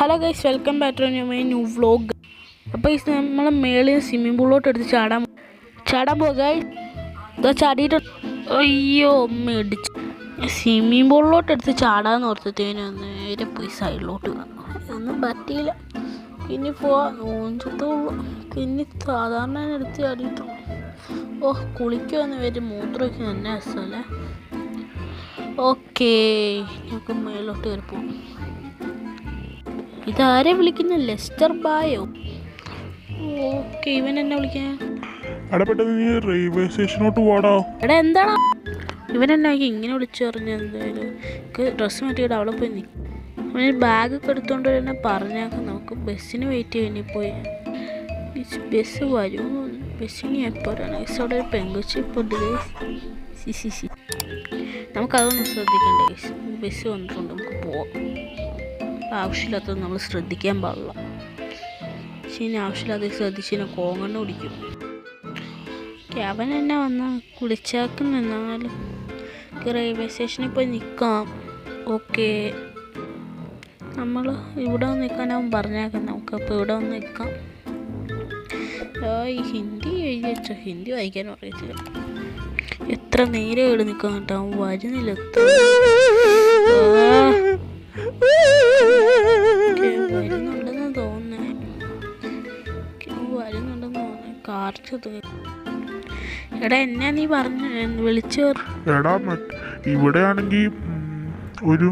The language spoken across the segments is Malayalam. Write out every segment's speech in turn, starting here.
Hello guys welcome back to new my new vlog അപ്പോൾ ഈ നമ്മൾ മേളിൽ സ്വിമ്മിംഗ് പൂളിലോട്ട് എടുത്ത് ചാടാൻ ചാടാൻ പോകാൻ ഇതാ ചാടിയിട്ട് അയ്യോ മേടിച്ച്. സ്വിമ്മിംഗ് പൂളിലോട്ട് എടുത്ത് ചാടാന്ന് ഓർത്തത്തേന് നേരെ പോയി സൈഡിലോട്ട് ഒന്നും പറ്റിയില്ല. പിന്നെ പോവാ നോഞ്ചത്തുള്ളൂ പിന്നെ സാധാരണ എടുത്ത് ചാടിയിട്ടുള്ളൂ ഓ കുളിക്കുമെന്ന് വരും മൂത്രമൊക്കെ നല്ല രസമല്ലേ ഓക്കേ ഞങ്ങൾക്ക് മേലോട്ട് കയറി പോകാം ഇതാരെ വിളിക്കുന്ന? ലെസ്റ്റർ ബായോ. ഓക്കെ ഇവൻ എന്നെ വിളിക്കാൻ നീ റെയിൽവേ സ്റ്റേഷനോട്ട് വാടാ എടാ എന്താണ് ഇവൻ എന്നെ ഇങ്ങനെ വിളിച്ചു പറഞ്ഞു എന്തായാലും. ഡ്രസ്സ് മാറ്റിയിട്ട് അവിടെ പോയി നിൽക്കും അവന് ബാഗ് ഒക്കെ എടുത്തോണ്ട് തന്നെ പറഞ്ഞേക്കാം. നമുക്ക് ബസ്സിന് വെയിറ്റ് ചെയ്യാൻ പോയി. ബസ് വരുമോ ബസ്സിന് എപ്പോഴാണ് അവിടെ ഒരു പെങ്കുച്ചി സി സി സി. നമുക്കതൊന്നും ശ്രദ്ധിക്കണ്ട ബസ് വന്നിട്ടുണ്ട്. നമുക്ക് പോവാം. ആവശ്യമില്ലാത്തത് നമ്മൾ ശ്രദ്ധിക്കാൻ പാടില്ല. പക്ഷേ ഇനി ആവശ്യമില്ലാതെ ശ്രദ്ധിച്ച് കോങ്ങണ്ണ കുടിക്കും. അവൻ തന്നെ വന്ന കുളിച്ചാക്കും നിന്നാലും റെയിൽവേ സ്റ്റേഷനിൽ പോയി നിൽക്കാം ഓക്കെ. നമ്മൾ ഇവിടെ വന്ന് നിൽക്കാൻ അവൻ പറഞ്ഞേക്കാം. നമുക്ക് അപ്പോൾ ഇവിടെ വന്ന് നിൽക്കാം. ഈ ഹിന്ദി എഴുതി ഹിന്ദി വായിക്കാനും അറിയത്തില്ല. എത്ര നേരം ഇവിടെ നിൽക്കാൻ കേട്ടോ? വരുന്നില്ല കാർച്ചത് എടാ എന്നാ നീ പറഞ്ഞു? വിളിച്ചു. എടാ ഇവിടെയാണെങ്കിൽ ഒരു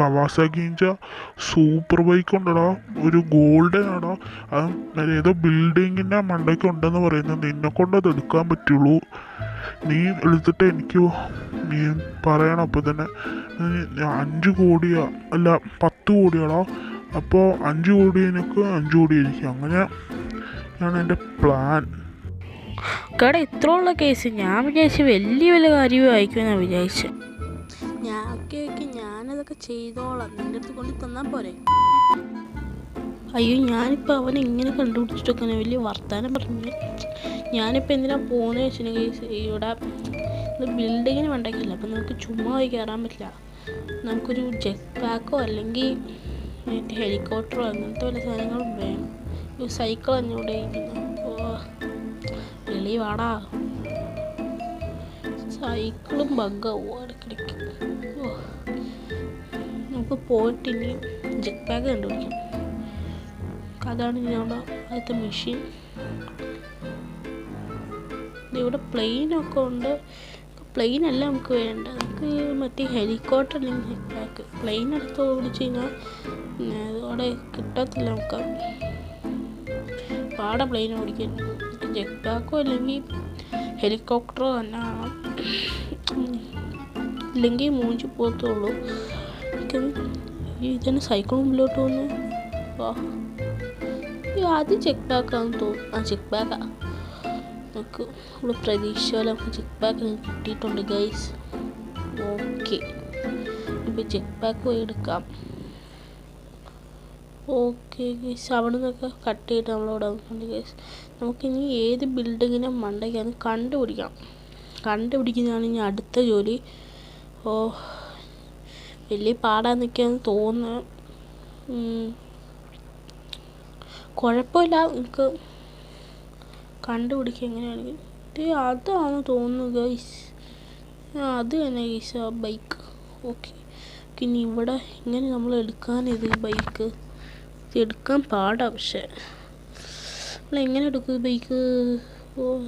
കവാസാക്കിഞ്ച സൂപ്പർ ബൈക്ക് ഉണ്ടടാ. ഒരു ഗോൾഡൻ ആടാ. അത് ഏതോ ബിൽഡിങ്ങിന്റെ മണ്ടയ്ക്ക് ഉണ്ടെന്ന് പറയുന്നത് നിന്നെ കൊണ്ട് അത് എടുക്കാൻ പറ്റുള്ളൂ. നീ എടുത്തിട്ട് എനിക്ക് നീ പറയണം അപ്പോൾ തന്നെ. അഞ്ച് കോടിയാ. അല്ല പത്ത് കോടിയാടാ. അപ്പോൾ അഞ്ച് കോടി എനിക്ക് അഞ്ച് കോടി എനിക്ക്. അങ്ങനെ ആണ് എന്റെ പ്ലാൻ കട ഇത്രയുള്ള കേസ് ഞാൻ വിചാരിച്ച് വലിയ വലിയ കാര്യം വായിക്കുമെന്നാണ് വിചാരിച്ചു. ഞാൻ ഓക്കെ ഓക്കെ ഞാനതൊക്കെ ചെയ്തോളാം. നിന്റെ അടുത്ത് കൊണ്ട് തന്നാൽ പോരെ. അയ്യോ ഞാനിപ്പോൾ അവനെ ഇങ്ങനെ കണ്ടുപിടിച്ചിട്ടൊക്കെ വലിയ വർത്തമാനം പറഞ്ഞു ഞാനിപ്പോൾ എന്തിനാ പോകുന്നത് വെച്ചിട്ടുണ്ടെങ്കിൽ ഇവിടെ ബിൽഡിങ്ങിന് വേണ്ടെങ്കില്ല അപ്പം നമുക്ക് ചുമ്മാ പോയി കയറാൻ പറ്റില്ല. നമുക്കൊരു ജെറ്റ് പാക്കോ അല്ലെങ്കിൽ ഹെലികോപ്റ്ററോ അങ്ങനത്തെ വല്ല സാധനങ്ങളും വേണം. ഒരു സൈക്കിൾ തന്നെ ഇവിടെ ഓ വെളി വാടാ സൈക്കിളും ബഗ്ഗാവും ഇടയ്ക്കിടയ്ക്ക്. നമുക്ക് പോയിട്ട് ഇനി ജെറ്റ് ബാഗ് കണ്ടുപിടിക്കാം. അതാണ് ഞങ്ങളുടെ ആദ്യത്തെ മെഷീൻ ഇവിടെ പ്ലെയിനൊക്കെ ഉണ്ട്. പ്ലെയിൻ അല്ല നമുക്ക് വേണ്ട നമുക്ക് മറ്റേ ഹെലികോപ്റ്റർ അല്ലെങ്കിൽ ബാഗ് പ്ലെയിൻ എടുത്ത് ഓടിച്ചു കഴിഞ്ഞാൽ അതോടെ കിട്ടത്തില്ല നമുക്ക്. പാടെ പ്ലെയിൻ ഓടിക്കാൻ. ജെറ്റാക്കോ അല്ലെങ്കിൽ ഹെലികോപ്റ്ററോ തന്നെ ഇല്ലെങ്കിൽ മൂഞ്ചി പോകത്തുള്ളൂ ഇതിന് സൈക്കിൾ മുമ്പിലോട്ട് വന്ന് വാ. ആദ്യം ചെക്ക് ബാക്കാന്ന് തോന്നുന്നു. ആ ചെക്ക് ബാക്കാ നമുക്ക് നമ്മൾ പ്രതീക്ഷ പോലെ നമുക്ക് ചെക്ക് ബാക്ക് കിട്ടിയിട്ടുണ്ട് ഗൈസ് ഓക്കെ ഇപ്പോൾ ചെക്ക് ബാക്ക് പോയി എടുക്കാം. ഓക്കെ ഗൈസ് അവിടെ നിന്നൊക്കെ കട്ട് ചെയ്ത് നമ്മളിവിടെ വന്നിട്ടുണ്ട് ഗൈസ് നമുക്കിനി ഏത് ബിൽഡിങ്ങിനെ മണ്ടയ്ക്കാന്ന് കണ്ടുപിടിക്കാം കണ്ടുപിടിക്കുന്നതാണ് ഇനി അടുത്ത ജോലി. ഓ വലിയ പാടാൻ നിൽക്കാന്ന് തോന്നുന്നു. കുഴപ്പമില്ല നമുക്ക് കണ്ടുപിടിക്കുക എങ്ങനെയാണെങ്കിൽ അതാണ് തോന്നുന്നു ഗൈസ് അത് തന്നെ ഗൈസ് ആ ബൈക്ക് ഓക്കെ. ഇനി ഇവിടെ ഇങ്ങനെ നമ്മൾ എടുക്കാനിത് ബൈക്ക് എടുക്കാൻ പാടാ പക്ഷേ. നമ്മൾ എങ്ങനെ എടുക്കും ബൈക്ക്? ഓ.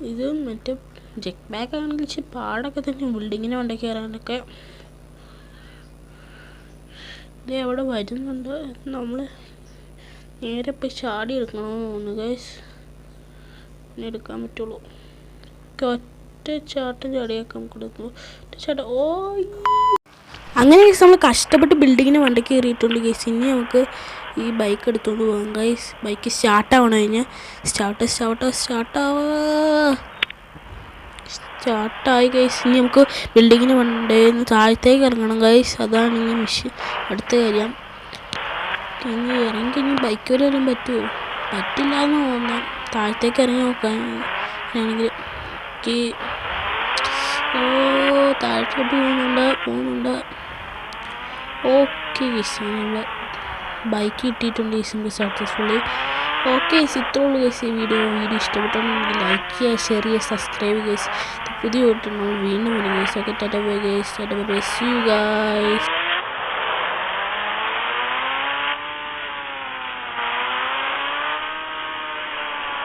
ഇത് മറ്റേ ജെക്ക് ബാഗ് ആണെങ്കിൽ ഇച്ചിരി പാടൊക്കെ തന്നെ ബിൽഡിങ്ങിന് വണ്ടി കയറാനൊക്കെ. ഇത് എവിടെ വരുന്നുണ്ട്. നമ്മൾ നേരെ പോയി ചാടി എടുക്കണമെന്ന് ഗൈസ് എടുക്കാൻ പറ്റുള്ളൂ. ഒറ്റ ചാട്ടം ചാടിയൊക്കെ നമുക്ക് എടുക്കുന്നു ഒറ്റ ചാട്ടം. ഓ അങ്ങനെ ഗൈസ് നമ്മൾ കഷ്ടപ്പെട്ട് ബിൽഡിങ്ങിന് വണ്ടി കയറിയിട്ടുള്ളൂ ഗൈസ് ഇനി നമുക്ക് ഈ ബൈക്ക് എടുത്തുകൊണ്ട് പോകാം ഗൈസ് ബൈക്ക് സ്റ്റാർട്ട് ആവണം കഴിഞ്ഞാൽ സ്റ്റാർട്ട് സ്റ്റാർട്ട് സ്റ്റാർട്ടാവ സ്റ്റാർട്ടായി ഗൈസ് ഇനി നമുക്ക് ബിൽഡിങ്ങിന് വണ്ടി താഴത്തേക്ക് ഇറങ്ങണം ഗൈസ് അതാണ് ഇനി മിഷൻ അടുത്ത കാര്യം. ഇനി ഇറങ്ങി ഇനി ബൈക്ക് വരെ വരാൻ പറ്റുമോ പറ്റില്ല എന്ന് തോന്നുന്നു. താഴത്തേക്ക് ഇറങ്ങി നോക്കാൻ ആണെങ്കിൽ എനിക്ക് ഓ താഴത്തോട്ട് പോകുന്നുണ്ട് പോകുന്നുണ്ട്. ഓക്കെ ഗൈസ് നമ്മൾ ബൈക്ക് കിട്ടിയിട്ടുണ്ട് ഗൈസ് നമുക്ക് സക്സസ്ഫുള്ളി ഓക്കെ ഗൈസ് ഇത്രേ ഉള്ളൂ ഗൈസ് ഈ വീഡിയോ വീഡിയോ ഇഷ്ടപ്പെട്ടാൽ ലൈക്ക് ചെയ്യുക ഷെയർ ചെയ്യുക സബ്സ്ക്രൈബ് ഗൈസ് പുതിയ നമ്മൾ വീണ്ടും വരും guys okay tata bye guys tata bye see you guys